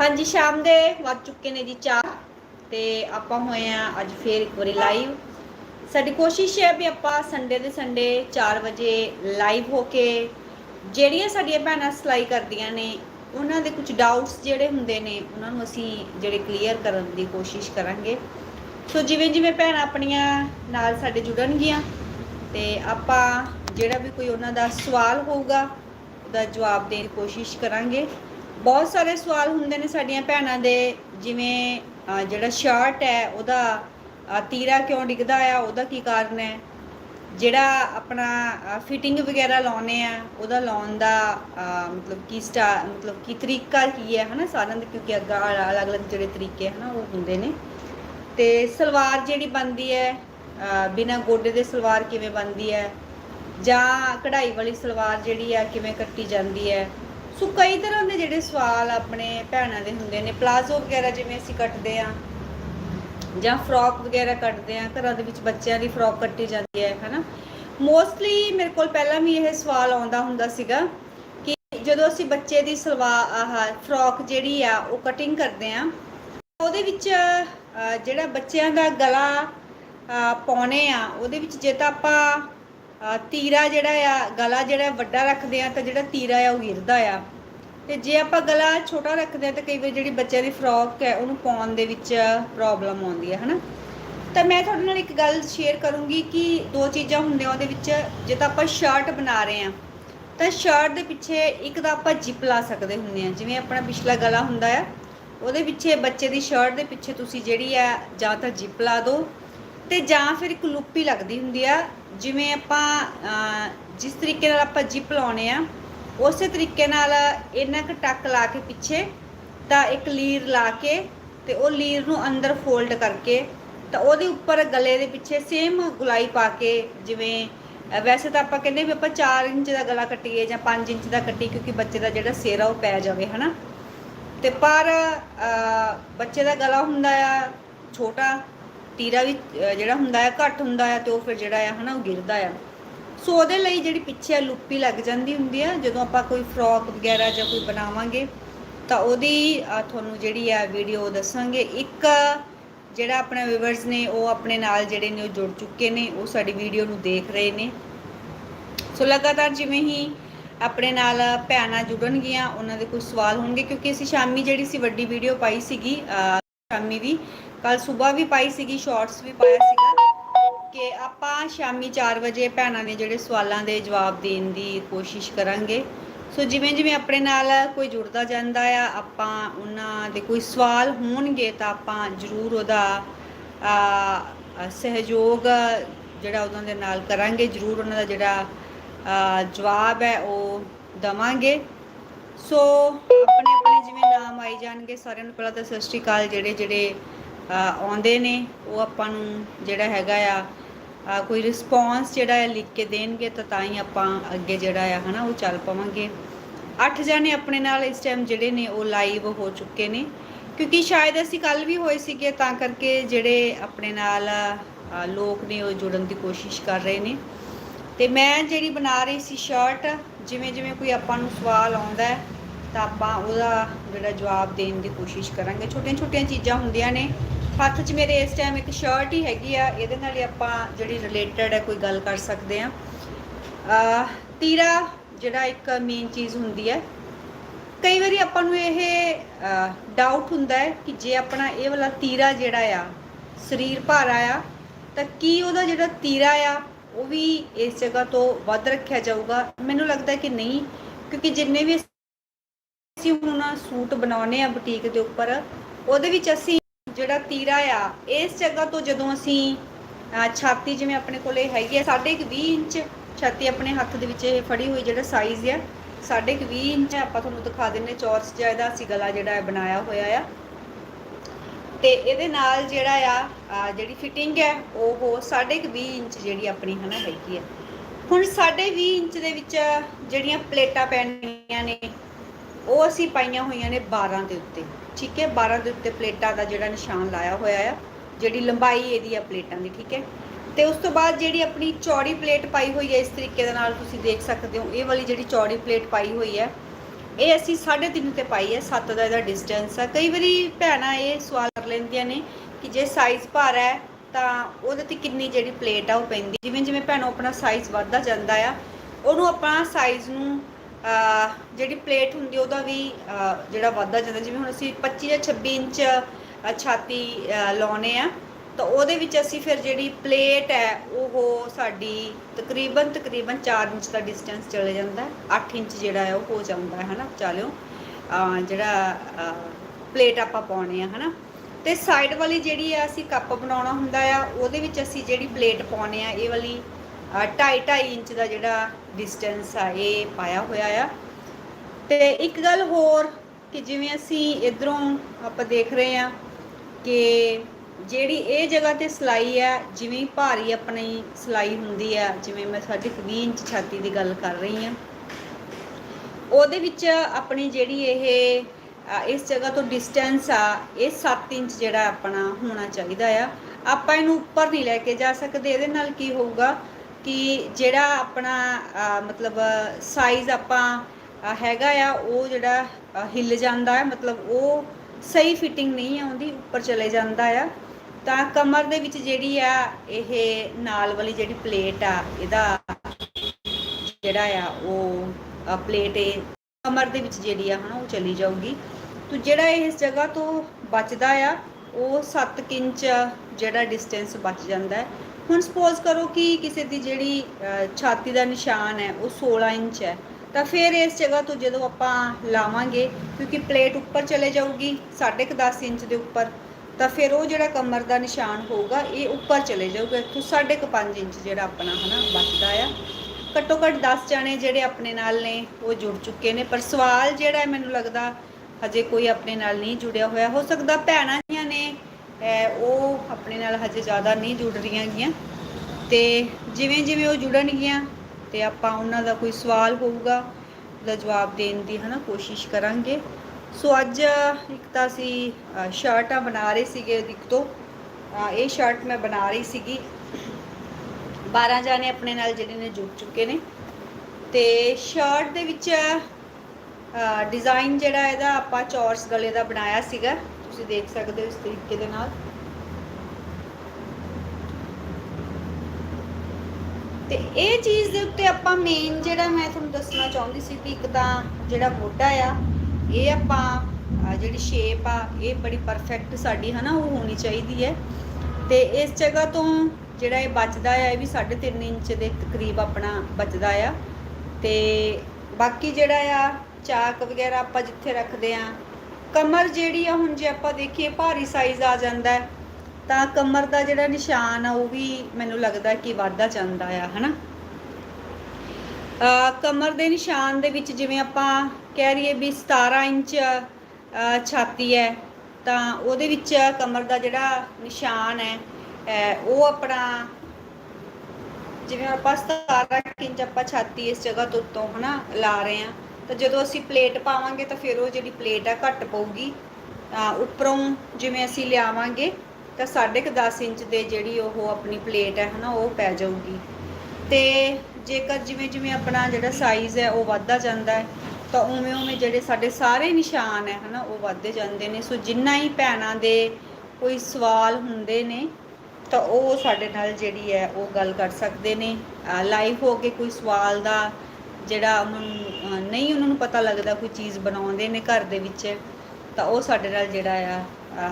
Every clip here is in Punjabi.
ਹਾਂਜੀ, ਸ਼ਾਮ ਦੇ ਵੱਜ ਚੁੱਕੇ ਨੇ ਜੀ 4 ਤੇ ਆਪਾਂ ਹੋਏ ਆ ਅੱਜ ਫੇਰ ਇੱਕ ਵਾਰੀ ਲਾਈਵ ਸਾਡੀ ਕੋਸ਼ਿਸ਼ ਹੈ ਵੀ ਆਪਾਂ ਸੰਡੇ ਦੇ ਸੰਡੇ 4 ਵਜੇ ਲਾਈਵ ਹੋ ਕੇ ਜਿਹੜੀਆਂ ਸਾਡੀਆਂ ਭੈਣਾਂ ਸਿਲਾਈ ਕਰਦੀਆਂ ਨੇ, ਉਹਨਾਂ ਦੇ ਕੁਝ ਡਾਊਟਸ ਜਿਹੜੇ ਹੁੰਦੇ ਨੇ, ਉਹਨਾਂ ਨੂੰ ਅਸੀਂ ਜਿਹੜੇ ਕਲੀਅਰ ਕਰਨ ਦੀ ਕੋਸ਼ਿਸ਼ ਕਰਾਂਗੇ। ਸੋ ਜਿਵੇਂ ਜਿਵੇਂ ਭੈਣਾਂ ਆਪਣੀਆਂ ਨਾਲ ਸਾਡੇ ਜੁੜਨਗੀਆਂ ਤੇ ਆਪਾਂ ਜਿਹੜਾ ਵੀ ਕੋਈ ਉਹਨਾਂ ਦਾ ਸਵਾਲ ਹੋਊਗਾ, ਉਹਦਾ ਜਵਾਬ ਦੇਣ ਦੀ ਕੋਸ਼ਿਸ਼ ਕਰਾਂਗੇ। ਬਹੁਤ ਸਾਰੇ ਸਵਾਲ ਹੁੰਦੇ ਨੇ ਸਾਡੀਆਂ ਭੈਣਾਂ ਦੇ, ਜਿਵੇਂ ਜਿਹੜਾ ਸ਼ਰਟ ਹੈ, ਉਹਦਾ ਤੀਰਾ ਕਿਉਂ ਡਿੱਗਦਾ ਆ, ਉਹਦਾ ਕੀ ਕਾਰਨ ਹੈ? ਜਿਹੜਾ ਆਪਣਾ ਫਿਟਿੰਗ ਵਗੈਰਾ ਲਾਉਨੇ ਆ, ਉਹਦਾ ਲਾਉਣ ਦਾ ਮਤਲਬ ਕੀ ਸਟਾ, ਮਤਲਬ ਕੀ ਤਰੀਕਾ ਕੀ ਹੈ, ਹਨਾ, ਸਾਰਿਆਂ ਦੇ? ਕਿਉਂਕਿ ਅੱਗਾ ਅਲੱਗ-ਅਲੱਗ ਜਿਹੜੇ ਤਰੀਕੇ, ਹਨਾ, ਉਹ ਹੁੰਦੇ ਨੇ। ਤੇ ਸਲਵਾਰ ਜਿਹੜੀ ਬਣਦੀ ਹੈ ਬਿਨਾ ਗੋਡੇ ਦੇ ਸਲਵਾਰ ਕਿਵੇਂ ਬਣਦੀ ਹੈ? ਜਾਂ ਕਢਾਈ ਵਾਲੀ ਸਲਵਾਰ ਜਿਹੜੀ ਆ ਕਿਵੇਂ ਕੱਟੀ ਜਾਂਦੀ ਹੈ? ਸੋ ਕਈ ਤਰ੍ਹਾਂ ਦੇ ਜਿਹੜੇ ਸਵਾਲ ਆਪਣੇ ਭੈਣਾਂ ਦੇ ਹੁੰਦੇ ਨੇ, ਪਲਾਜ਼ੋ ਵਗੈਰਾ ਜਿਵੇਂ ਅਸੀਂ ਕੱਟਦੇ ਆ ਜਾਂ ਫਰੋਕ ਵਗੈਰਾ ਕੱਟਦੇ ਆ ਘਰਾਂ ਦੇ ਵਿੱਚ ਬੱਚਿਆਂ ਦੀ ਫਰੋਕ ਕੱਟੀ ਜਾਂਦੀ ਹੈ, ਹਨਾ? ਮੋਸਟਲੀ ਮੇਰੇ ਕੋਲ ਪਹਿਲਾਂ ਵੀ ਇਹ ਸਵਾਲ ਆਉਂਦਾ ਹੁੰਦਾ ਸੀਗਾ ਕਿ ਜਦੋਂ ਅਸੀਂ ਬੱਚੇ ਦੀ ਸਲਵਾਰ, ਆਹ ਫਰੋਕ ਜਿਹੜੀ ਆ, ਉਹ ਕਟਿੰਗ ਕਰਦੇ ਆ ਉਹਦੇ ਵਿੱਚ ਜਿਹੜਾ ਬੱਚਿਆਂ ਦਾ ਗਲਾ ਪਾਉਣੇ ਆ, ਉਹਦੇ ਵਿੱਚ ਜੇ ਤਾਂ ਆਪਾਂ ਤੀਰਾ ਜਿਹੜਾ ਆ, ਗਲਾ ਜਿਹੜਾ ਵੱਡਾ ਰੱਖਦੇ ਆ ਤਾਂ ਜਿਹੜਾ ਤੀਰਾ ਆ ਉਹ ਗਿਰਦਾ ਆ। ਤੇ ਜੇ ਆਪਾਂ ਗਲਾ ਛੋਟਾ ਰੱਖਦੇ ਆ ਤਾਂ ਕਈ ਵਾਰ ਜਿਹੜੀ ਬੱਚਿਆਂ ਦੀ ਫਰੋਕ ਹੈ ਉਹਨੂੰ ਪਾਉਣ ਦੇ ਵਿੱਚ ਪ੍ਰੋਬਲਮ ਆਉਂਦੀ ਹੈ ਹਨਾ? ਤਾਂ ਮੈਂ ਤੁਹਾਡੇ ਨਾਲ ਇੱਕ ਗੱਲ ਸ਼ੇਅਰ ਕਰੂੰਗੀ ਕਿ ਦੋ ਚੀਜ਼ਾਂ ਹੁੰਦੀਆਂ ਉਹਦੇ ਵਿੱਚ, ਜੇ ਤਾਂ ਆਪਾਂ ਸ਼ਰਟ ਬਣਾ ਰਹੇ ਆ, ਤਾਂ ਸ਼ਰਟ ਦੇ ਪਿੱਛੇ ਇੱਕ ਤਾਂ ਆਪਾਂ ਜਿਪ ਲਾ ਸਕਦੇ ਹੁੰਦੇ ਆ। ਜਿਵੇਂ ਆਪਣਾ ਪਿਛਲਾ ਗਲਾ ਹੁੰਦਾ ਆ, ਉਹਦੇ ਪਿੱਛੇ ਬੱਚੇ ਦੀ ਸ਼ਰਟ ਦੇ ਪਿੱਛੇ ਤੁਸੀਂ ਜਿਹੜੀ ਆ ਜਾਂ ਤਾਂ ਜਿਪ ਲਾ ਦਿਓ ਤੇ ਜਾਂ ਫਿਰ ਇੱਕ ਲੁੱਪੀ ਲੱਗਦੀ ਹੁੰਦੀ ਆ ਜਿਵੇਂ ਆਪਾਂ ਜਿਸ ਤਰੀਕੇ ਨਾਲ ਆਪਾਂ ਜਿਪ ਲਾਉਣੇ ਆ, ਉਸੇ ਤਰੀਕੇ ਨਾਲ ਇਹਨਾਂ ਕ ਟੱਕ ਲਾ ਕੇ ਪਿੱਛੇ ਤਾਂ ਇੱਕ ਲੀਰ ਲਾ ਕੇ ਤੇ ਉਹ ਲੀਰ ਨੂੰ ਅੰਦਰ ਫੋਲਡ ਕਰਕੇ ਤਾਂ ਉਹਦੇ ਉੱਪਰ ਗਲੇ ਦੇ ਪਿੱਛੇ ਸੇਮ ਗੁਲਾਈ ਪਾ ਕੇ ਜਿਵੇਂ ਵੈਸੇ ਤਾਂ ਆਪਾਂ ਕਹਿੰਦੇ ਵੀ ਆਪਾਂ 4 ਇੰਚ ਦਾ ਗਲਾ ਕੱਟੀਏ ਜਾਂ 5 ਇੰਚ ਦਾ ਕੱਟੀਏ ਕਿਉਂਕਿ ਬੱਚੇ ਦਾ ਜਿਹੜਾ ਸਿਰ ਉਹ ਪੈ ਜਾਵੇ, ਹਨਾ? ਤੇ ਪਰ ਬੱਚੇ ਦਾ ਗਲਾ ਹੁੰਦਾ ਆ ਛੋਟਾ ਤੀਰਾ ਵੀ ਜਿਹੜਾ ਹੁੰਦਾ ਆ, ਘੱਟ ਹੁੰਦਾ ਆ ਤੇ ਉਹ ਫਿਰ ਜਿਹੜਾ ਆ, ਹਨਾ, ਉਹ ਗਿਰਦਾ ਆ। ਸੋ ਉਹਦੇ ਲਈ ਜਿਹੜੀ ਪਿੱਛੇ ਆ ਲੁੱਪੀ ਲੱਗ ਜਾਂਦੀ ਹੁੰਦੀ ਆ। ਜਦੋਂ ਆਪਾਂ ਕੋਈ ਫਰੋਕ ਵਗੈਰਾ ਜਾਂ ਕੋਈ ਬਣਾਵਾਂਗੇ, ਤਾਂ ਉਹਦੀ ਤੁਹਾਨੂੰ ਜਿਹੜੀ ਆ ਵੀਡੀਓ ਦੱਸਾਂਗੇ। ਇੱਕ, ਜਿਹੜਾ ਆਪਣੇ ਵਿਵਰਸ ਨੇ, ਉਹ ਆਪਣੇ ਨਾਲ ਜਿਹੜੇ ਨੇ, ਉਹ ਜੁੜ ਚੁੱਕੇ ਨੇ। ਉਹ ਸਾਡੀ ਵੀਡੀਓ ਨੂੰ ਦੇਖ ਰਹੇ ਨੇ। ਸੋ ਲਗਾਤਾਰ ਜਿਵੇਂ ਹੀ ਆਪਣੇ ਨਾਲ ਭੈਣਾਂ ਜੁੜਨਗੀਆਂ, ਉਹਨਾਂ ਦੇ ਕੁਝ ਸਵਾਲ ਹੋਣਗੇ, ਕਿਉਂਕਿ ਅਸੀਂ ਸ਼ਾਮੀ ਜਿਹੜੀ ਸੀ ਵੱਡੀ ਵੀਡੀਓ ਪਾਈ ਸੀਗੀ ਸ਼ਾਮੀ ਵੀ ਕੱਲ ਸਵੇਰ ਵੀ ਪਾਈ ਸੀਗੀ ਸ਼ਾਰਟਸ ਵੀ ਪਾਇਆ ਸੀਗਾ। ਕਿ ਆਪਾਂ ਸ਼ਾਮੀ 4 ਵਜੇ ਭੈਣਾਂ ਦੇ ਜਿਹੜੇ ਸਵਾਲਾਂ ਦੇ ਜਵਾਬ ਦੇਣ ਦੀ ਕੋਸ਼ਿਸ਼ ਕਰਾਂਗੇ। ਸੋ ਜਿਵੇਂ ਜਿਵੇਂ ਆਪਣੇ ਨਾਲ ਕੋਈ ਜੁੜਦਾ ਜਾਂਦਾ ਆ, ਆਪਾਂ ਉਹਨਾਂ ਦੇ ਕੋਈ ਸਵਾਲ ਹੋਣਗੇ ਤਾਂ ਆਪਾਂ ਜ਼ਰੂਰ ਉਹਦਾ ਸਹਿਯੋਗ ਜਿਹੜਾ ਉਹਨਾਂ ਦੇ ਨਾਲ ਕਰਾਂਗੇ। ਜ਼ਰੂਰ ਉਹਨਾਂ ਦਾ ਜਿਹੜਾ ਜਵਾਬ ਹੈ ਉਹ ਦਵਾਂਗੇ। ਸੋ ਆਪਣੇ ਆਪਣੇ ਜਿਵੇਂ ਨਾਮ ਆਈ ਜਾਣਗੇ ਸਾਰਿਆਂ ਨੂੰ, ਪਹਿਲਾਂ ਤਾਂ ਸਤਿ ਸ਼੍ਰੀ ਅਕਾਲ ਜਿਹੜੇ ਜਿਹੜੇ ਆਉਂਦੇ ਨੇ, ਉਹ ਆਪਾਂ ਨੂੰ ਜਿਹੜਾ ਹੈਗਾ ਆ ਕੋਈ ਰਿਸਪੌਂਸ ਜਿਹੜਾ ਹੈ ਲਿਖ ਕੇ ਦੇਣਗੇ ਤਾਂ ਤਾਂ ਹੀ ਆਪਾਂ ਅੱਗੇ ਜਿਹੜਾ ਆ, ਹਨਾ, ਉਹ ਚੱਲ ਪਾਵਾਂਗੇ। ਅੱਠ ਜਣੇ ਆਪਣੇ ਨਾਲ ਇਸ ਟਾਈਮ ਜਿਹੜੇ ਨੇ, ਉਹ ਲਾਈਵ ਹੋ ਚੁੱਕੇ ਨੇ। ਕਿਉਂਕਿ ਸ਼ਾਇਦ ਅਸੀਂ ਕੱਲ ਵੀ ਹੋਏ ਸੀਗੇ, ਤਾਂ ਕਰਕੇ ਜਿਹੜੇ ਆਪਣੇ ਨਾਲ ਲੋਕ ਨੇ, ਉਹ ਜੁੜਨ ਦੀ ਕੋਸ਼ਿਸ਼ ਕਰ ਰਹੇ ਨੇ। ਤੇ ਮੈਂ ਜਿਹੜੀ ਬਣਾ ਰਹੀ ਸੀ ਸ਼ਰਟ ਜਿਵੇਂ ਜਿਵੇਂ ਕੋਈ ਆਪਾਂ ਨੂੰ ਸਵਾਲ ਆਉਂਦਾ ਹੈ, ਤਾਂ ਆਪਾਂ ਉਹਦਾ ਜਿਹੜਾ ਜਵਾਬ ਦੇਣ ਦੀ ਕੋਸ਼ਿਸ਼ ਕਰਾਂਗੇ। ਛੋਟੀਆਂ ਛੋਟੀਆਂ ਚੀਜ਼ਾਂ ਹੁੰਦੀਆਂ ਨੇ ਹੱਥ 'ਚ ਮੇਰੇ ਇਸ ਟਾਈਮ ਇੱਕ ਸ਼ਰਟ ਹੀ ਹੈਗੀ ਆ, ਇਹਦੇ ਨਾਲ ਹੀ ਆਪਾਂ ਜਿਹੜੀ ਰਿਲੇਟਡ ਹੈ ਕੋਈ ਗੱਲ ਕਰ ਸਕਦੇ ਆ। ਤੀਰਾ ਜਿਹੜਾ ਇੱਕ ਮੇਨ ਚੀਜ਼ ਹੁੰਦੀ ਹੈ, ਕਈ ਵਾਰੀ ਆਪਾਂ ਨੂੰ ਇਹ ਡਾਊਟ ਹੁੰਦਾ ਹੈ ਕਿ ਜੇ ਆਪਣਾ ਇਹ ਵਾਲਾ ਤੀਰਾ ਜਿਹੜਾ ਆ, ਸਰੀਰ ਭਾਰਾ ਆ ਤਾਂ ਕੀ ਉਹਦਾ ਜਿਹੜਾ ਤੀਰਾ ਆ, ਉਹ ਵੀ ਇਸ ਜਗ੍ਹਾ ਤੋਂ ਵੱਧ ਰੱਖਿਆ ਜਾਊਗਾ? ਮੈਨੂੰ ਲੱਗਦਾ ਕਿ ਨਹੀਂ, ਕਿਉਂਕਿ ਜਿੰਨੇ ਵੀ ਅਸੀਂ ਹੁਣ ਸੂਟ ਬਣਾਉਨੇ ਆ ਬੁਟੀਕ ਦੇ ਉੱਪਰ, ਉਹਦੇ ਵਿੱਚ ਅਸੀਂ ਜਿਹੜਾ ਤੀਰਾ ਆ, ਇਸ ਜਗ੍ਹਾ ਤੋਂ ਜਦੋਂ ਅਸੀਂ ਛਾਤੀ ਜਿਵੇਂ ਆਪਣੇ ਕੋਲੇ ਹੈਗੀ ਆ, ਸਾਢੇ ਕੁ 20 ਇੰਚ ਛਾਤੀ ਆਪਣੇ ਹੱਥ ਦੇ ਵਿੱਚ ਇਹ ਫੜੀ ਹੋਈ ਜਿਹੜਾ ਸਾਈਜ਼ ਆ, ਸਾਢੇ ਕੁ 20 ਇੰਚ ਆਪਾਂ ਤੁਹਾਨੂੰ ਦਿਖਾ ਦਿੰਨੇ ਚੌਰਸ ਜਿਹਾ ਇਹਦਾ ਅਸੀਂ ਗਲਾ ਜਿਹੜਾ ਹੈ ਬਣਾਇਆ ਹੋਇਆ ਆ। ਤੇ ਇਹਦੇ ਨਾਲ ਜਿਹੜਾ ਆ ਜਿਹੜੀ ਫਿਟਿੰਗ ਹੈ ਉਹ ਸਾਢੇ ਕੁ 20 ਇੰਚ ਜਿਹੜੀ ਆਪਣੀ ਹਨਾ ਹੈਗੀ ਆ। ਹੁਣ ਸਾਢੇ 20 ਇੰਚ ਦੇ ਵਿੱਚ ਜਿਹੜੀਆਂ ਪਲੇਟਾਂ ਪੈਣੀਆਂ ਨੇ ਉਹ ਅਸੀਂ ਪਾਈਆਂ ਹੋਈਆਂ ਨੇ 12 ਦੇ ਉੱਤੇ, ਠੀਕ ਹੈ? 12 ਦੇ ਉੱਤੇ ਪਲੇਟਾਂ ਦਾ ਜਿਹੜਾ ਨਿਸ਼ਾਨ ਲਾਇਆ ਹੋਇਆ ਆ, ਜਿਹੜੀ ਲੰਬਾਈ ਇਹਦੀ ਆ ਪਲੇਟਾਂ ਦੀ, ਠੀਕ ਹੈ? ਤੇ ਉਸ ਤੋਂ ਬਾਅਦ ਜਿਹੜੀ ਆਪਣੀ ਚੌੜੀ ਪਲੇਟ ਪਾਈ ਹੋਈ ਹੈ, ਇਸ ਤਰੀਕੇ ਦੇ ਨਾਲ ਤੁਸੀਂ ਦੇਖ ਸਕਦੇ ਹੋ, ਇਹ ਵਾਲੀ ਜਿਹੜੀ ਚੌੜੀ ਪਲੇਟ ਪਾਈ ਹੋਈ ਹੈ, ਇਹ ਅਸੀਂ 3.5 ਤੇ ਪਾਈ ਹੈ 7 ਦਾ ਇਹਦਾ ਡਿਸਟੈਂਸ ਆ। ਕਈ ਵਾਰੀ ਭੈਣਾਂ ਇਹ ਸਵਾਲ ਕਰ ਲੈਂਦੀਆਂ ਨੇ ਕਿ ਜੇ ਸਾਈਜ਼ ਭਾਰਾ ਹੈ, ਤਾਂ ਉਹਦੇ ਤੇ ਕਿੰਨੀ ਜਿਹੜੀ ਪਲੇਟ ਆ ਉਹ ਪੈਂਦੀ? ਜਿਵੇਂ ਜਿਵੇਂ ਭੈਣੋ ਆਪਣਾ ਸਾਈਜ਼ ਵੱਧਦਾ ਜਾਂਦਾ ਆ, ਉਹਨੂੰ ਆਪਾਂ ਸਾਈਜ਼ ਨੂੰ ਜਿਹੜੀ ਪਲੇਟ ਹੁੰਦੀ ਉਹਦਾ ਵੀ ਜਿਹੜਾ ਵੱਧਦਾ ਜਾਂਦਾ ਜਿਵੇਂ ਹੁਣ ਅਸੀਂ 25 ਜਾਂ 26 ਇੰਚ ਛਾਤੀ ਅਹ, ਲਾਉਣੇ ਆ ਤਾਂ ਉਹਦੇ ਵਿੱਚ ਅਸੀਂ ਫਿਰ ਜਿਹੜੀ ਪਲੇਟ ਹੈ ਉਹ ਸਾਡੀ ਤਕਰੀਬਨ ਤਕਰੀਬਨ 4 ਇੰਚ ਦਾ ਡਿਸਟੈਂਸ ਚਲੇ ਜਾਂਦਾ ਹੈ 8 ਇੰਚ ਜਿਹੜਾ ਹੈ ਉਹ ਹੋ ਜਾਂਦਾ ਹੈ ਹਨਾ ਚਾਲਿਓ ਜਿਹੜਾ ਪਲੇਟ ਆਪਾਂ ਪਾਉਣੇ ਆ ਹਨਾ। ਤੇ ਸਾਈਡ ਵਾਲੀ ਜਿਹੜੀ ਆ ਅਸੀਂ ਕੱਪ ਬਣਾਉਣਾ ਹੁੰਦਾ ਆ ਉਹਦੇ ਵਿੱਚ ਅਸੀਂ ਜਿਹੜੀ ਪਲੇਟ ਪਾਉਣੇ ਆ ਇਹ ਵਾਲੀ 2.5 2.5 ਇੰਚ ਦਾ ਜਿਹੜਾ ਡਿਸਟੈਂਸ ਆ, ਇਹ ਪਾਇਆ ਹੋਇਆ ਆ। ਤੇ ਇੱਕ ਗੱਲ ਹੋਰ ਕਿ ਜਿਵੇਂ ਅਸੀਂ ਇਧਰੋਂ ਆਪਾਂ ਦੇਖ ਰਹੇ ਆ ਕਿ ਜਿਹੜੀ ਇਹ ਜਗ੍ਹਾ ਤੇ ਸਲਾਈ ਆ, ਜਿਵੇਂ ਭਾਰੀ ਆਪਣੀ ਸਲਾਈ ਹੁੰਦੀ ਆ, ਜਿਵੇਂ ਮੈਂ ਸਾਡੀ 20 ਇੰਚ ਛਾਤੀ ਦੀ ਗੱਲ ਕਰ ਰਹੀ ਹਾਂ ਉਹਦੇ ਵਿੱਚ ਆਪਣੀ ਜਿਹੜੀ ਇਹ ਇਸ ਜਗ੍ਹਾ ਤੋਂ ਡਿਸਟੈਂਸ ਆ, ਇਹ 7 ਇੰਚ ਜਿਹੜਾ ਆਪਣਾ ਹੋਣਾ ਚਾਹੀਦਾ ਆ। ਆਪਾਂ ਇਹਨੂੰ ਉੱਪਰ ਨਹੀਂ ਲੈ ਕੇ ਜਾ ਸਕਦੇ, ਇਹਦੇ ਨਾਲ ਕੀ ਹੋਊਗਾ? ਕਿ ਜਿਹੜਾ ਆਪਣਾ ਮਤਲਬ ਸਾਈਜ਼ ਆਪਾਂ ਹੈਗਾ ਆ, ਉਹ ਜਿਹੜਾ ਹਿੱਲ ਜਾਂਦਾ ਹੈ ਮਤਲਬ ਉਹ ਸਹੀ ਫਿਟਿੰਗ ਨਹੀਂ ਆਉਂਦੀ ਉੱਪਰ ਚਲੇ ਜਾਂਦਾ ਆ। ਤਾਂ ਕਮਰ ਦੇ ਵਿੱਚ ਜਿਹੜੀ ਆ, ਇਹ ਨਾਲ ਵਾਲੀ ਜਿਹੜੀ ਪਲੇਟ ਆ, ਇਹਦਾ ਜਿਹੜਾ ਆ, ਉਹ ਪਲੇਟ ਇਹ ਕਮਰ ਦੇ ਵਿੱਚ ਜਿਹੜੀ ਆ, ਹਨਾ, ਉਹ ਚਲੀ ਜਾਊਗੀ। ਤੋ ਜਿਹੜਾ ਇਸ ਜਗ੍ਹਾ ਤੋਂ ਬਚਦਾ ਆ, ਉਹ 7 ਇੰਚ ਜਿਹੜਾ ਡਿਸਟੈਂਸ ਬਚ ਜਾਂਦਾ ਹੈ। ਹੁਣ ਸਪੋਜ਼ ਕਰੋ ਕਿ ਕਿਸੇ ਦੀ ਜਿਹੜੀ ਛਾਤੀ ਦਾ ਨਿਸ਼ਾਨ ਹੈ, ਉਹ 16 ਇੰਚ ਹੈ, ਤਾਂ ਫਿਰ ਇਸ ਜਗ੍ਹਾ ਤੋਂ ਜਦੋਂ ਆਪਾਂ ਲਾਵਾਂਗੇ, ਕਿਉਂਕਿ ਪਲੇਟ ਉੱਪਰ ਚਲੇ ਜਾਊਗੀ 10.5 ਇੰਚ ਦੇ ਉੱਪਰ, ਤਾਂ ਫਿਰ ਉਹ ਜਿਹੜਾ ਕਮਰ ਦਾ ਨਿਸ਼ਾਨ ਹੋਊਗਾ, ਇਹ ਉੱਪਰ ਚਲੇ ਜਾਊਗਾ, ਇੱਥੋਂ 5.5 ਇੰਚ ਜਿਹੜਾ ਆਪਣਾ ਹਨਾ, ਬਚਦਾ ਆ। ਘੱਟੋ ਘੱਟ 10 ਜਾਣੇ ਜਿਹੜੇ ਆਪਣੇ ਨਾਲ ਨੇ, ਉਹ ਜੁੜ ਚੁੱਕੇ ਨੇ, ਪਰ ਸਵਾਲ ਜਿਹੜਾ ਮੈਨੂੰ ਲੱਗਦਾ ਹਜੇ ਕੋਈ ਆਪਣੇ ਨਾਲ ਨਹੀਂ ਜੁੜਿਆ ਹੋਇਆ। ਹੋ ਸਕਦਾ ਭੈਣਾਂ ਜੀਆਂ ਨੇ ਅਹ, ਉਹ ਆਪਣੇ ਨਾਲ ਹਜੇ ਜ਼ਿਆਦਾ ਨਹੀਂ ਜੁੜ ਰਹੀਆਂ ਗੀਆਂ ਤੇ ਜਿਵੇਂ ਜਿਵੇਂ ਉਹ ਜੁੜਨਗੀਆਂ ਤੇ ਆਪਾਂ ਉਹਨਾਂ ਦਾ ਕੋਈ ਸਵਾਲ ਹੋਊਗਾ ਦਾ ਜਵਾਬ ਦੇਣ ਦੀ ਹਨਾ ਕੋਸ਼ਿਸ਼ ਕਰਾਂਗੇ। ਸੋ ਅੱਜ ਇੱਕ ਤਾਂ ਅਸੀਂ ਸ਼ਰਟਾਂ ਬਣਾ ਰਹੇ ਸੀਗੇ ਦਿਖ ਤੋਂ ਇਹ ਸ਼ਰਟ ਮੈਂ ਬਣਾ ਰਹੀ ਸੀਗੀ। 12 ਜਾਣੇ ਆਪਣੇ ਨਾਲ ਜਿਹੜੇ ਨੇ ਜੁੜ ਚੁੱਕੇ ਨੇ। ਤੇ ਸ਼ਰਟ ਦੇ ਵਿੱਚ ਡਿਜ਼ਾਈਨ ਜਿਹੜਾ ਇਹਦਾ ਆਪਾਂ ਚੌਰਸ ਗਲੇ ਦਾ ਬਣਾਇਆ ਸੀਗਾ। ਤੁਸੀਂ ਦੇਖ ਸਕਦੇ ਹੋ ਇਸ ਤਰੀਕੇ ਦੇ ਨਾਲ। ਤੇ ਇਹ ਚੀਜ਼ ਦੇ ਉੱਤੇ ਆਪਾਂ ਮੇਨ ਜਿਹੜਾ ਮੈਂ ਤੁਹਾਨੂੰ ਦੱਸਣਾ ਚਾਹੁੰਦੀ ਸੀ ਕਿ ਇੱਕ ਤਾਂ ਜਿਹੜਾ ਮੋਢਾ ਆ, ਇਹ ਆਪਾਂ ਜਿਹੜੀ ਸ਼ੇਪ ਆ, ਇਹ ਬੜੀ ਪਰਫੈਕਟ ਸਾਡੀ ਹਨਾ ਉਹ ਹੋਣੀ ਚਾਹੀਦੀ ਹੈ। ਤੇ ਇਸ ਜਗ੍ਹਾ ਤੋਂ ਜਿਹੜਾ ਇਹ ਬਚਦਾ ਆ, ਇਹ ਵੀ 3.5 ਇੰਚ ਦੇ ਤਕਰੀਬ ਆਪਣਾ ਬਚਦਾ ਆ। ਤੇ ਬਾਕੀ ਜਿਹੜਾ ਆ, ਚਾਕ ਵਗੈਰਾ ਆਪਾਂ ਜਿੱਥੇ ਰੱਖਦੇ ਆ ਕਮਰ ਜਿਹੜੀ ਆ ਹੁਣ ਜੇ ਆਪਾਂ ਦੇਖੀਏ ਭਾਰੀ ਸਾਈਜ਼ ਆ ਜਾਂਦਾ ਹੈ ਤਾਂ ਕਮਰ ਦਾ ਜਿਹੜਾ ਨਿਸ਼ਾਨ ਆ ਉਹ ਵੀ ਮੈਨੂੰ ਲੱਗਦਾ ਕਿ ਵਾਧਾ ਜਾਂਦਾ ਆ ਹਨਾ? ਅ, ਕਮਰ ਦੇ ਨਿਸ਼ਾਨ ਦੇ ਵਿੱਚ ਜਿਵੇਂ ਆਪਾਂ ਕਹਿ ਰਹੀਏ ਵੀ 17 ਇੰਚ ਛਾਤੀ ਹੈ ਤਾਂ ਉਹਦੇ ਵਿੱਚ ਕਮਰ ਦਾ ਜਿਹੜਾ ਨਿਸ਼ਾਨ ਹੈ ਉਹ ਆਪਣਾ ਜਿਵੇਂ ਆਪਾਂ 17 ਇੰਚ ਆਪਾਂ ਛਾਤੀ ਇਸ ਜਗ੍ਹਾ ਤੋਂ ਉੱਤੋਂ ਹਨਾ ਲਾ ਰਹੇ ਆ ਤਾਂ ਜਦੋਂ ਅਸੀਂ ਪਲੇਟ ਪਾਵਾਂਗੇ ਤਾਂ ਫਿਰ ਉਹ ਜਿਹੜੀ ਪਲੇਟ ਆ ਘੱਟ ਪਊਗੀ। ਉੱਪਰੋਂ ਜਿਵੇਂ ਅਸੀਂ ਲਿਆਵਾਂਗੇ ਤਾਂ 10.5 ਇੰਚ ਦੇ ਜਿਹੜੀ ਉਹ ਆਪਣੀ ਪਲੇਟ ਹੈ ਹਨਾ, ਉਹ ਪੈ ਜਾਊਗੀ। ਤੇ ਜੇਕਰ ਜਿਵੇਂ ਜਿਵੇਂ ਆਪਣਾ ਜਿਹੜਾ ਸਾਈਜ਼ ਹੈ ਉਹ ਵੱਧਦਾ ਜਾਂਦਾ ਹੈ, ਤਾਂ ਉਵੇਂ ਉਵੇਂ ਜਿਹੜੇ ਸਾਡੇ ਸਾਰੇ ਨਿਸ਼ਾਨ ਹੈ ਹਨਾ, ਉਹ ਵੱਧਦੇ ਜਾਂਦੇ ਨੇ। ਸੋ ਜਿੰਨਾ ਹੀ ਭੈਣਾਂ ਦੇ ਕੋਈ ਸਵਾਲ ਹੁੰਦੇ ਨੇ, ਤਾਂ ਉਹ ਸਾਡੇ ਨਾਲ ਜਿਹੜੀ ਹੈ ਉਹ ਗੱਲ ਕਰ ਸਕਦੇ ਨੇ। ਲਾਈਵ ਹੋ ਕੇ ਕੋਈ ਸਵਾਲ ਦਾ ਜਿਹੜਾ ਉਹਨਾਂ ਨਹੀਂ ਉਹਨਾਂ ਨੂੰ ਪਤਾ ਲੱਗਦਾ ਕੋਈ ਚੀਜ਼ ਬਣਾਉਂਦੇ ਨੇ ਘਰ ਦੇ ਵਿੱਚ, ਤਾਂ ਉਹ ਸਾਡੇ ਨਾਲ ਜਿਹੜਾ ਆ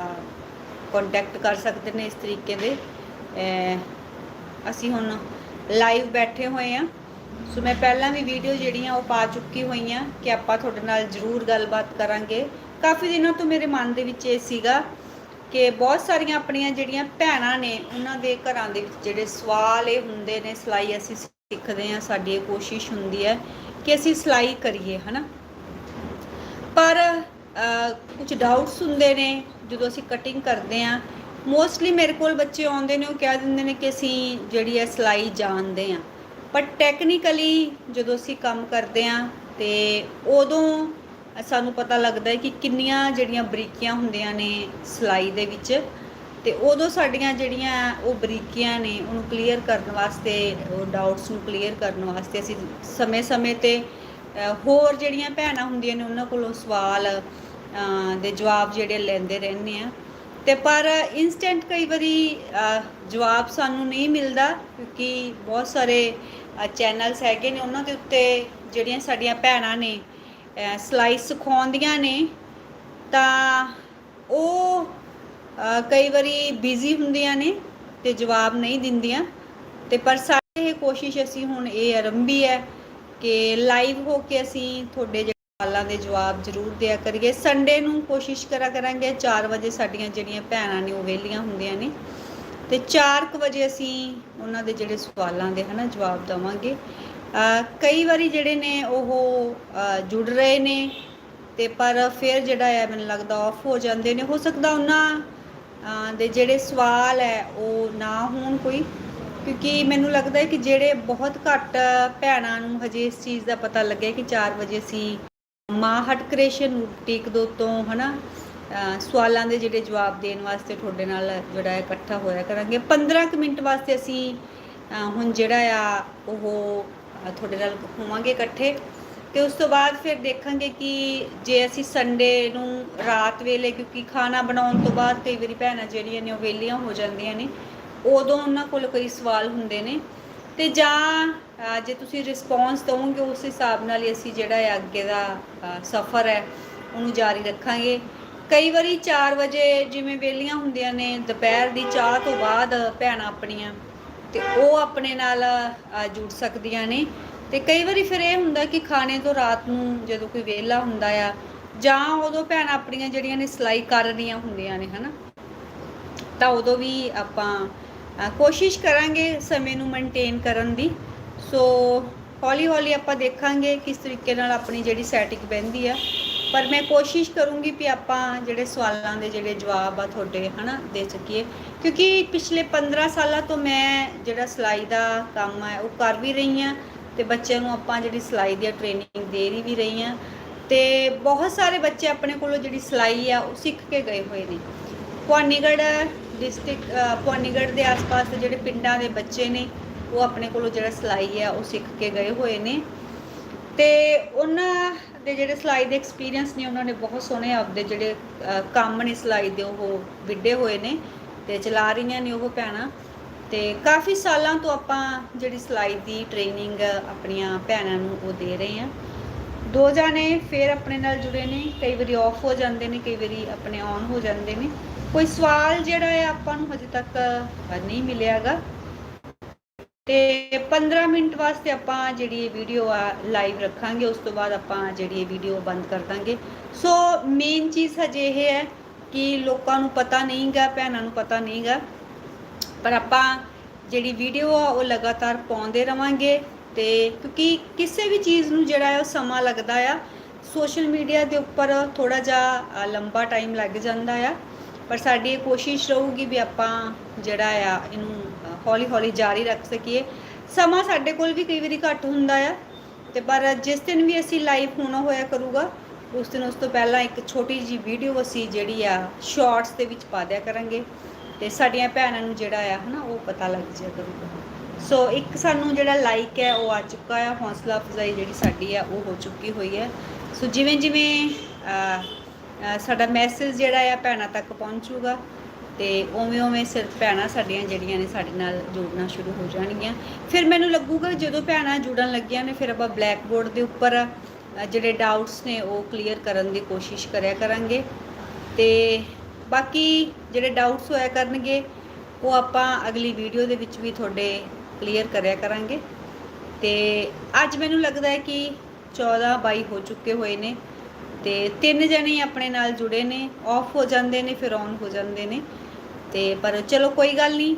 ਕੰਟੈਕਟ ਕਰ ਸਕਦੇ ਨੇ ਇਸ ਤਰੀਕੇ ਦੇ। ਅਸੀਂ ਹੁਣ ਲਾਈਵ ਬੈਠੇ ਹੋਏ ਆ। ਸੋ ਮੈਂ ਪਹਿਲਾਂ ਵੀ ਵੀਡੀਓ ਜਿਹੜੀਆਂ ਉਹ ਪਾ ਚੁੱਕੀ ਹੋਈਆਂ ਕਿ ਆਪਾਂ ਤੁਹਾਡੇ ਨਾਲ ਜ਼ਰੂਰ ਗੱਲਬਾਤ ਕਰਾਂਗੇ। ਕਾਫੀ ਦਿਨਾਂ ਤੋਂ ਮੇਰੇ ਮਨ ਦੇ ਵਿੱਚ ਇਹ ਸੀਗਾ ਕਿ ਬਹੁਤ ਸਾਰੀਆਂ ਆਪਣੀਆਂ ਜਿਹੜੀਆਂ ਭੈਣਾਂ ਨੇ, ਉਹਨਾਂ ਦੇ ਘਰਾਂ ਦੇ ਵਿੱਚ ਜਿਹੜੇ ਸਵਾਲ ਇਹ ਹੁੰਦੇ ਨੇ, ਸਿਲਾਈ ਅਸੀਂ ਸਿੱਖਦੇ ਆ ਸਾਡੀ ਇਹ ਕੋਸ਼ਿਸ਼ ਹੁੰਦੀ ਹੈ ਕਿ ਅਸੀਂ ਸਿਲਾਈ ਕਰੀਏ, ਹਨਾ? ਪਰ ਕੁਝ ਡਾਊਟਸ ਹੁੰਦੇ ਨੇ, ਜਦੋਂ ਅਸੀਂ ਕਟਿੰਗ ਕਰਦੇ ਆ ਮੋਸਟਲੀ ਮੇਰੇ ਕੋਲ ਬੱਚੇ ਆਉਂਦੇ ਨੇ, ਉਹ ਕਹਿ ਦਿੰਦੇ ਨੇ ਕਿ ਅਸੀਂ ਜਿਹੜੀ ਹੈ ਸਿਲਾਈ ਜਾਣਦੇ ਆ ਪਰ ਟੈਕਨੀਕਲੀ ਜਦੋਂ ਅਸੀਂ ਕੰਮ ਕਰਦੇ ਆ ਤੇ ਉਦੋਂ ਸਾਨੂੰ ਪਤਾ ਲੱਗਦਾ ਹੈ ਕਿ ਕਿੰਨੀਆਂ ਜਿਹੜੀਆਂ ਬਰੀਕੀਆਂ ਹੁੰਦੀਆਂ ਨੇ ਸਿਲਾਈ ਦੇ ਵਿੱਚ ਤੇ ਉਦੋਂ ਸਾਡੀਆਂ ਜਿਹੜੀਆਂ ਉਹ ਬਰੀਕੀਆਂ ਨੇ ਉਹਨੂੰ ਕਲੀਅਰ ਕਰਨ ਵਾਸਤੇ ਉਹ ਡਾਊਟਸ ਨੂੰ ਕਲੀਅਰ ਕਰਨ ਵਾਸਤੇ ਅਸੀਂ ਸਮੇਂ-ਸਮੇਂ ਤੇ ਹੋਰ ਜਿਹੜੀਆਂ ਭੈਣਾਂ ਹੁੰਦੀਆਂ ਨੇ ਉਹਨਾਂ ਕੋਲੋਂ ਸਵਾਲ ਦੇ ਜਵਾਬ ਜਿਹੜੇ ਲੈਂਦੇ ਰਹਿੰਦੇ ਆ। ਤੇ ਪਰ ਇਨਸਟੈਂਟ ਕਈ ਵਾਰੀ ਜਵਾਬ ਸਾਨੂੰ ਨਹੀਂ ਮਿਲਦਾ ਕਿਉਂਕਿ ਬਹੁਤ ਸਾਰੇ ਚੈਨਲਸ ਹੈਗੇ ਨੇ ਉਹਨਾਂ ਦੇ ਉੱਤੇ ਜਿਹੜੀਆਂ ਸਾਡੀਆਂ ਭੈਣਾਂ ਨੇ ਅ, ਸਿਲਾਈ ਸਿਖਾਉਂਦੀਆਂ ਨੇ ਤਾਂ ਉਹ ਕਈ ਵਾਰੀ ਬਿਜ਼ੀ ਹੁੰਦੀਆਂ ਨੇ ਤੇ ਜਵਾਬ ਨਹੀਂ ਦਿੰਦੀਆਂ। ਤੇ ਪਰ ਸਾਡੀ ਇਹ ਕੋਸ਼ਿਸ਼ ਅਸੀਂ ਹੁਣ ਇਹ ਆਰੰਭੀ ਹੈ ਕਿ ਲਾਈਵ ਹੋ ਕੇ ਅਸੀਂ ਤੁਹਾਡੇ ਜਿਹੜੇ ਸਵਾਲਾਂ ਦੇ ਜਵਾਬ ਜ਼ਰੂਰ ਦਿਆ ਕਰੀਏ। ਸੰਡੇ ਨੂੰ ਕੋਸ਼ਿਸ਼ ਕਰਾ ਕਰਾਂਗੇ। 4 ਵਜੇ ਸਾਡੀਆਂ ਜਿਹੜੀਆਂ ਭੈਣਾਂ ਨੇ ਉਹ ਵਿਹਲੀਆਂ ਹੁੰਦੀਆਂ ਨੇ। ਤੇ 4:00 ਵਜੇ ਅਸੀਂ ਉਹਨਾਂ ਦੇ ਜਿਹੜੇ ਸਵਾਲਾਂ ਦੇ ਹਨਾ ਜਵਾਬ ਦਵਾਂਗੇ। ਕਈ ਵਾਰੀ ਜਿਹੜੇ ਨੇ ਉਹ ਜੁੜ ਰਹੇ ਨੇ ਤੇ ਪਰ ਫਿਰ ਜਿਹੜਾ ਹੈ ਮੈਨੂੰ ਲੱਗਦਾ ਆਫ ਹੋ ਜਾਂਦੇ ਨੇ। ਹੋ ਸਕਦਾ ਉਹਨਾਂ ਦੇ ਜਿਹੜੇ ਸਵਾਲ ਹੈ ਉਹ ਨਾ ਹੋਣ ਕੋਈ। ਕਿਉਂਕਿ ਮੈਨੂੰ ਲੱਗਦਾ ਹੈ ਕਿ ਜਿਹੜੇ ਬਹੁਤ ਘੱਟ ਭੈਣਾਂ ਨੂੰ ਹਜੇ ਇਸ ਚੀਜ਼ ਦਾ ਪਤਾ ਲੱਗਿਆ ਕਿ 4 ਵਜੇ ਅਸੀਂ ਮਾਹਟ ਕ੍ਰੇਸ਼ਨ ਟੀਕ ਦੋ ਤੋਂ ਹਨਾ ਅ, ਸਵਾਲਾਂ ਦੇ ਜਿਹੜੇ ਜਵਾਬ ਦੇਣ ਵਾਸਤੇ ਤੁਹਾਡੇ ਨਾਲ ਜਿਹੜਾ ਇਕੱਠਾ ਹੋਇਆ ਕਰਾਂਗੇ। 15 ਕੁ ਮਿੰਟ ਵਾਸਤੇ ਅਸੀਂ ਹੁਣ ਜਿਹੜਾ ਆ ਉਹ ਤੁਹਾਡੇ ਨਾਲ ਹੋਵਾਂਗੇ ਇਕੱਠੇ। ਤੇ ਉਸ ਤੋਂ ਬਾਅਦ ਫਿਰ ਦੇਖਾਂਗੇ ਕਿ ਜੇ ਅਸੀਂ ਸੰਡੇ ਨੂੰ ਰਾਤ ਵੇਲੇ, ਕਿਉਂਕਿ ਖਾਣਾ ਬਣਾਉਣ ਤੋਂ ਬਾਅਦ ਕਈ ਵਾਰੀ ਭੈਣਾਂ ਜਿਹੜੀਆਂ ਨੇ ਉਹ ਵਿਹਲੀਆਂ ਹੋ ਜਾਂਦੀਆਂ ਨੇ, ਉਦੋਂ ਉਹਨਾਂ ਕੋਲ ਕਈ ਸਵਾਲ ਹੁੰਦੇ ਨੇ। ਤੇ ਜਾਂ ਜੇ ਤੁਸੀਂ ਰਿਸਪੌਂਸ ਦਵੋਗੇ, ਉਸ ਹਿਸਾਬ ਨਾਲ ਹੀ ਅਸੀਂ ਜਿਹੜਾ ਹੈ ਅੱਗੇ ਦਾ ਸਫ਼ਰ ਹੈ, ਉਹਨੂੰ ਜਾਰੀ ਰੱਖਾਂਗੇ। ਕਈ ਵਾਰੀ 4 ਵਜੇ ਜਿਵੇਂ ਵਿਹਲੀਆਂ ਹੁੰਦੀਆਂ ਨੇ, ਦੁਪਹਿਰ ਦੀ ਚਾਹ ਤੋਂ ਬਾਅਦ ਭੈਣਾਂ ਆਪਣੀਆਂ, ਤੇ ਉਹ ਆਪਣੇ ਨਾਲ ਜੁੜ ਸਕਦੀਆਂ ਨੇ। ਤੇ ਕਈ ਵਾਰੀ ਫਿਰ ਇਹ ਹੁੰਦਾ ਕਿ ਖਾਣੇ ਤੋਂ ਰਾਤ ਨੂੰ ਜਦੋਂ ਕੋਈ ਵਿਹਲਾ ਹੁੰਦਾ ਆ, ਜਾਂ ਉਦੋਂ ਭੈਣਾਂ ਆਪਣੀਆਂ ਜਿਹੜੀਆਂ ਨੇ ਸਿਲਾਈ ਕਰ ਰਹੀਆਂ ਹੁੰਦੀਆਂ ਨੇ, ਹਨਾ? ਤਾਂ ਉਦੋਂ ਵੀ ਆਪਾਂ ਕੋਸ਼ਿਸ਼ ਕਰਾਂਗੇ ਸਮੇਂ ਨੂੰ ਮੇਨਟੇਨ ਕਰਨ ਦੀ। ਸੋ ਹੌਲੀ ਹੌਲੀ ਆਪਾਂ ਦੇਖਾਂਗੇ ਕਿਸ ਤਰੀਕੇ ਨਾਲ ਆਪਣੀ ਜਿਹੜੀ ਸੈਟਿੰਗ ਬਹਿੰਦੀ ਆ। ਪਰ ਮੈਂ ਕੋਸ਼ਿਸ਼ ਕਰੂੰਗੀ ਵੀ ਆਪਾਂ ਜਿਹੜੇ ਸਵਾਲਾਂ ਦੇ ਜਿਹੜੇ ਜਵਾਬ ਆ ਤੁਹਾਡੇ, ਹਨਾ, ਦੇ ਸਕੀਏ। ਕਿਉਂਕਿ ਪਿਛਲੇ 15 ਸਾਲਾਂ ਤੋਂ ਮੈਂ ਜਿਹੜਾ ਸਿਲਾਈ ਦਾ ਕੰਮ ਹੈ ਉਹ ਕਰ ਵੀ ਰਹੀ ਹਾਂ ਤੇ ਬੱਚਿਆਂ ਨੂੰ ਆਪਾਂ ਜਿਹੜੀ ਸਿਲਾਈ ਦੀ ਟ੍ਰੇਨਿੰਗ ਦੇ ਰਹੀ ਵੀ ਰਹੀ ਹਾਂ ਤੇ ਬਹੁਤ ਸਾਰੇ ਬੱਚੇ ਆਪਣੇ ਕੋਲੋਂ ਜਿਹੜੀ ਸਿਲਾਈ ਆ, ਉਹ ਸਿੱਖ ਕੇ ਗਏ ਹੋਏ ਨੇ। ਭਵਾਨੀਗੜ੍ਹ ਡਿਸਟ੍ਰਿਕਟ ਭਵਾਨੀਗੜ੍ਹ ਦੇ ਆਸ-ਪਾਸ ਦੇ ਜਿਹੜੇ ਪਿੰਡਾਂ ਦੇ ਬੱਚੇ ਨੇ, ਉਹ ਆਪਣੇ ਕੋਲੋਂ ਜਿਹੜਾ ਸਿਲਾਈ ਆ, ਉਹ ਸਿੱਖ ਕੇ ਗਏ ਹੋਏ ਨੇ। ਤੇ ਉਹਨਾਂ ਦੇ ਜਿਹੜੇ ਸਿਲਾਈ ਦੇ ਐਕਸਪੀਰੀਅੰਸ ਨੇ, ਉਹਨਾਂ ਨੇ ਬਹੁਤ ਸੋਹਣੇ ਆਪਦੇ ਜਿਹੜੇ ਕੰਮ ਨੇ ਸਿਲਾਈ ਦੇ, ਉਹ ਵਿੱਢੇ ਹੋਏ ਨੇ ਤੇ ਚਲਾ ਰਹੀਆਂ ਨੇ ਉਹ ਭੈਣਾਂ। ਤੇ ਕਾਫੀ ਸਾਲਾਂ ਤੋਂ ਆਪਾਂ ਜਿਹੜੀ ਸਿਲਾਈ ਦੀ ਟ੍ਰੇਨਿੰਗ ਆਪਣੀਆਂ ਭੈਣਾਂ ਨੂੰ ਉਹ ਦੇ ਰਹੇ ਹਾਂ। ਦੋ ਜਾਣੇ ਫਿਰ ਆਪਣੇ ਨਾਲ ਜੁੜੇ ਨੇ ਕਈ ਵਾਰੀ ਆਫ ਹੋ ਜਾਂਦੇ ਨੇ ਕਈ ਵਾਰੀ ਆਪਣੇ ਔਨ ਹੋ ਜਾਂਦੇ ਨੇ। ਕੋਈ ਸਵਾਲ ਜਿਹੜਾ ਹੈ ਆਪਾਂ ਨੂੰ ਹਜੇ ਤੱਕ ਅ, ਨਹੀਂ ਮਿਲਿਆਗਾ ਤੇ 15 ਮਿੰਟ ਵਾਸਤੇ ਆਪਾਂ ਜਿਹੜੀ ਇਹ ਵੀਡੀਓ ਆ ਲਾਈਵ ਰੱਖਾਂਗੇ ਉਸ ਤੋਂ ਬਾਅਦ ਆਪਾਂ ਜਿਹੜੀ ਇਹ ਵੀਡੀਓ ਬੰਦ ਕਰ ਦਾਂਗੇ। ਸੋ ਮੇਨ ਚੀਜ਼ ਹਜੇ ਇਹ ਹੈ ਕਿ ਲੋਕਾਂ ਨੂੰ ਪਤਾ ਨਹੀਂਗਾ ਭੈਣਾਂ ਨੂੰ ਪਤਾ ਨਹੀਂਗਾ ਪਰ ਆਪਾਂ ਜਿਹੜੀ ਵੀਡੀਓ ਆ, ਉਹ ਲਗਾਤਾਰ ਪਾਉਂਦੇ ਰਵਾਂਗੇ ਤੇ ਕਿਉਂਕਿ ਕਿਸੇ ਵੀ ਚੀਜ਼ ਨੂੰ ਜਿਹੜਾ ਹੈ ਉਹ ਸਮਾਂ ਲੱਗਦਾ ਆ। ਸੋਸ਼ਲ ਮੀਡੀਆ ਦੇ ਉੱਪਰ ਥੋੜਾ ਜਿਹਾ ਲੰਬਾ ਟਾਈਮ ਲੱਗ ਜਾਂਦਾ ਆ। ਪਰ ਸਾਡੀ ਇਹ ਕੋਸ਼ਿਸ਼ ਰਹੂਗੀ ਵੀ ਆਪਾਂ ਜਿਹੜਾ ਆ, ਇਹਨੂੰ ਹੌਲੀ ਹੌਲੀ ਜਾਰੀ ਰੱਖ ਸਕੀਏ। ਸਮਾਂ ਸਾਡੇ ਕੋਲ ਵੀ ਕਈ ਵਾਰੀ ਘੱਟ ਹੁੰਦਾ ਆ, ਤੇ ਪਰ ਜਿਸ ਦਿਨ ਵੀ ਅਸੀਂ ਲਾਈਵ ਹੋਣਾ ਹੋਇਆ ਕਰੂਗਾ, ਉਸ ਦਿਨ ਉਸ ਤੋਂ ਪਹਿਲਾਂ ਇੱਕ ਛੋਟੀ ਜੀ ਵੀਡੀਓ ਅਸੀਂ ਜਿਹੜੀ ਆ ਸ਼ਾਰਟਸ ਦੇ ਵਿੱਚ ਪਾ ਦਿਆ ਕਰਾਂਗੇ। ਤੇ ਸਾਡੀਆਂ ਭੈਣਾਂ ਨੂੰ ਜਿਹੜਾ ਆ ਹਨਾ, ਉਹ ਪਤਾ ਲੱਗ ਜਾਇਆ ਕਰੂਗਾ ਸੋ ਇੱਕ ਸਾਨੂੰ ਜਿਹੜਾ ਲਾਈਕ ਹੈ, ਉਹ ਆ ਚੁੱਕਾ ਆ, ਹੌਸਲਾ ਅਫਜ਼ਾਈ ਜਿਹੜੀ ਸਾਡੀ ਆ, ਉਹ ਹੋ ਚੁੱਕੀ ਹੋਈ ਹੈ। ਸੋ ਜਿਵੇਂ ਜਿਵੇਂ ਸਾਡਾ ਮੈਸੇਜ ਜਿਹੜਾ ਆ ਭੈਣਾਂ ਤੱਕ ਪਹੁੰਚੂਗਾ, ਤੇ ਉਵੇਂ ਉਵੇਂ ਸਿਰਫ ਭੈਣਾਂ ਸਾਡੀਆਂ ਜਿਹੜੀਆਂ ਨੇ ਸਾਡੇ ਨਾਲ ਜੁੜਨਾ ਸ਼ੁਰੂ ਹੋ ਜਾਣਗੀਆਂ। ਫਿਰ ਮੈਨੂੰ ਲੱਗੂਗਾ ਜਦੋਂ ਭੈਣਾਂ ਜੁੜਨ ਲੱਗੀਆਂ ਨੇ, ਫਿਰ ਆਪਾਂ ਬਲੈਕ ਬੋਰਡ ਦੇ ਉੱਪਰ ਜਿਹੜੇ ਡਾਊਟਸ ਨੇ, ਉਹ ਕਲੀਅਰ ਕਰਨ ਦੀ ਕੋਸ਼ਿਸ਼ ਕਰਿਆ ਕਰਾਂਗੇ। ਤੇ ਬਾਕੀ ਜਿਹੜੇ ਡਾਊਟਸ ਹੋਇਆ ਕਰਨਗੇ, ਉਹ ਆਪਾਂ ਅਗਲੀ ਵੀਡੀਓ ਦੇ ਵਿੱਚ ਵੀ ਤੁਹਾਡੇ ਕਲੀਅਰ ਕਰਿਆ ਕਰਾਂਗੇ। ਤੇ ਅੱਜ ਮੈਨੂੰ ਲੱਗਦਾ ਹੈ ਕਿ 14 22 ਹੋ ਚੁੱਕੇ ਹੋਏ ਨੇ ਤੇ ਤਿੰਨ ਜਣੇ ਆਪਣੇ ਨਾਲ ਜੁੜੇ ਨੇ ਆਫ ਹੋ ਜਾਂਦੇ ਨੇ, ਫਿਰ ਔਨ ਹੋ ਜਾਂਦੇ ਨੇ। ਤੇ ਪਰ ਚਲੋ ਕੋਈ ਗੱਲ ਨਹੀਂ,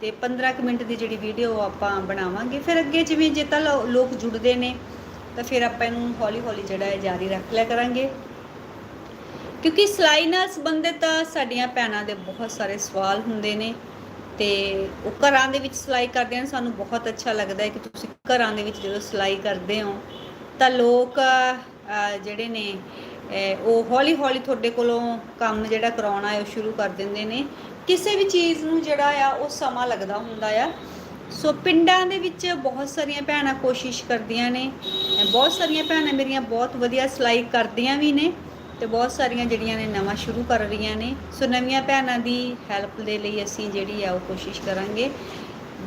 ਤੇ 15 ਕੁ ਮਿੰਟ ਦੀ ਜਿਹੜੀ ਵੀਡੀਓ ਆਪਾਂ ਬਣਾਵਾਂਗੇ, ਫਿਰ ਅੱਗੇ ਜਿਵੇਂ ਜੇ ਤਾਂ ਲੋਕ ਜੁੜਦੇ ਨੇ, ਤਾਂ ਫਿਰ ਆਪਾਂ ਇਹਨੂੰ ਹੌਲੀ ਹੌਲੀ ਜਿਹੜਾ ਹੈ ਜਾਰੀ ਰੱਖ ਲਿਆ ਕਰਾਂਗੇ। ਕਿਉਂਕਿ ਸਿਲਾਈ ਨਾਲ ਸੰਬੰਧਿਤ ਸਾਡੀਆਂ ਭੈਣਾਂ ਦੇ ਬਹੁਤ ਸਾਰੇ ਸਵਾਲ ਹੁੰਦੇ ਨੇ ਤੇ ਉਹ ਘਰਾਂ ਦੇ ਵਿੱਚ ਸਿਲਾਈ ਕਰਦੇ ਨੇ ਸਾਨੂੰ ਬਹੁਤ ਅੱਛਾ ਲੱਗਦਾ ਹੈ ਕਿ ਤੁਸੀਂ ਘਰਾਂ ਦੇ ਵਿੱਚ ਜਦੋਂ ਸਿਲਾਈ ਕਰਦੇ ਹੋ, ਤਾਂ ਲੋਕ ਜਿਹੜੇ ਨੇ ਉਹ ਹੌਲੀ ਹੌਲੀ ਤੁਹਾਡੇ ਕੋਲੋਂ ਕੰਮ ਜਿਹੜਾ ਕਰਾਉਣਾ ਹੈ, ਉਹ ਸ਼ੁਰੂ ਕਰ ਦਿੰਦੇ ਨੇ। ਕਿਸੇ ਵੀ ਚੀਜ਼ ਨੂੰ ਜਿਹੜਾ ਆ, ਉਹ ਸਮਾਂ ਲੱਗਦਾ ਹੁੰਦਾ ਆ। ਸੋ ਪਿੰਡਾਂ ਦੇ ਵਿੱਚ ਬਹੁਤ ਸਾਰੀਆਂ ਭੈਣਾਂ ਕੋਸ਼ਿਸ਼ ਕਰਦੀਆਂ ਨੇ। ਬਹੁਤ ਸਾਰੀਆਂ ਭੈਣਾਂ ਮੇਰੀਆਂ ਬਹੁਤ ਵਧੀਆ ਸਿਲਾਈ ਕਰਦੀਆਂ ਵੀ ਨੇ। ਤੇ ਬਹੁਤ ਸਾਰੀਆਂ ਜਿਹੜੀਆਂ ਨੇ ਨਵਾਂ ਸ਼ੁਰੂ ਕਰ ਰਹੀਆਂ ਨੇ। ਸੋ ਨਵੀਆਂ ਭੈਣਾਂ ਦੀ ਹੈਲਪ ਦੇ ਲਈ ਅਸੀਂ ਜਿਹੜੀ ਆ ਉਹ ਕੋਸ਼ਿਸ਼ ਕਰਾਂਗੇ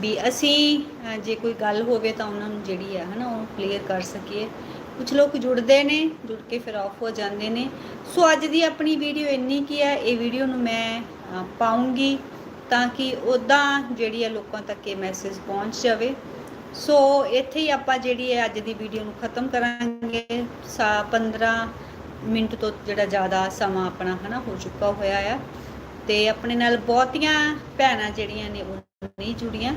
ਵੀ ਅਸੀਂ ਜੇ ਕੋਈ ਗੱਲ ਹੋਵੇ ਤਾਂ ਉਹਨਾਂ ਨੂੰ ਜਿਹੜੀ ਆ ਹਨਾ ਉਹ ਕਲੀਅਰ ਕਰ ਸਕੀਏ। ਕੁਝ ਲੋਕ ਜੁੜਦੇ ਨੇ ਜੁੜ ਕੇ ਫਿਰ ਆਫ ਹੋ ਜਾਂਦੇ ਨੇ। ਸੋ ਅੱਜ ਦੀ ਆਪਣੀ ਵੀਡੀਓ ਇੰਨੀ ਕੀ ਹੈ ਇਹ ਵੀਡੀਓ ਨੂੰ ਮੈਂ ਅ, ਪਾਊਂਗੀ ਤਾਂ ਕਿ ਉਦਾਂ ਜਿਹੜੀ ਹੈ ਲੋਕਾਂ ਤੱਕ ਇਹ ਮੈਸੇਜ ਪਹੁੰਚ ਜਾਵੇ। ਸੋ ਇੱਥੇ ਹੀ ਆਪਾਂ ਜਿਹੜੀ ਹੈ ਅੱਜ ਦੀ ਵੀਡੀਓ ਨੂੰ ਖਤਮ ਕਰਾਂਗੇ। ਸਾ 15 ਮਿੰਟ ਤੋਂ ਜਿਹੜਾ ਜ਼ਿਆਦਾ ਸਮਾਂ ਆਪਣਾ ਹਨਾ ਹੋ ਚੁੱਕਾ ਹੋਇਆ ਆ। ਤੇ ਆਪਣੇ ਨਾਲ ਬਹੁਤੀਆਂ ਭੈਣਾਂ ਜਿਹੜੀਆਂ ਨੇ ਉਹ ਨਹੀਂ ਜੁੜੀਆਂ।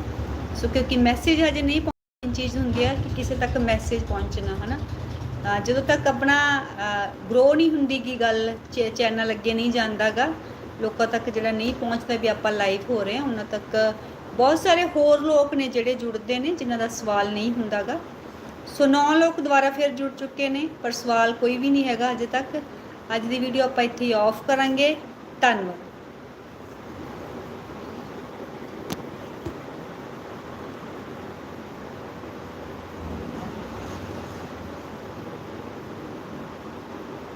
ਸੋ ਕਿਉਂਕਿ ਮੈਸੇਜ ਹਜੇ ਨਹੀਂ ਪਹੁੰਚੀ ਚੀਜ਼ ਹੁੰਦੀ ਆ ਕਿ ਕਿਸੇ ਤੱਕ ਮੈਸੇਜ ਪਹੁੰਚਣਾ ਹਨਾ। ਅਹ ਜਦੋਂ ਤੱਕ ਆਪਣਾ ਗਰੋ ਨਹੀਂ ਹੁੰਦੀ ਕੀ ਗੱਲ ਚੈਨਲ ਅੱਗੇ ਨਹੀਂ ਜਾਂਦਾਗਾ, ਲੋਕਾਂ ਤੱਕ ਜਿਹੜਾ ਨਹੀਂ ਪਹੁੰਚਦਾ ਵੀ ਆਪਾਂ ਲਾਈਵ ਹੋ ਰਹੇ ਹਾਂ ਉਹਨਾਂ ਤੱਕ ਬਹੁਤ ਸਾਰੇ ਹੋਰ ਲੋਕ ਨੇ ਜਿਹੜੇ ਜੁੜਦੇ ਨੇ, ਜਿਨ੍ਹਾਂ ਦਾ ਸਵਾਲ ਨਹੀਂ ਹੁੰਦਾਗਾ। ਸੋ ਨੌ ਲੋਕ ਦੁਬਾਰਾ ਫਿਰ ਜੁੜ ਚੁੱਕੇ ਨੇ, ਪਰ ਸਵਾਲ ਕੋਈ ਵੀ ਨਹੀਂ ਹੈਗਾ ਅਜੇ ਤੱਕ। ਅੱਜ ਦੀ ਵੀਡੀਓ ਆਪਾਂ ਇੱਥੇ ਹੀ ਆਫ ਕਰਾਂਗੇ। ਧੰਨਵਾਦ।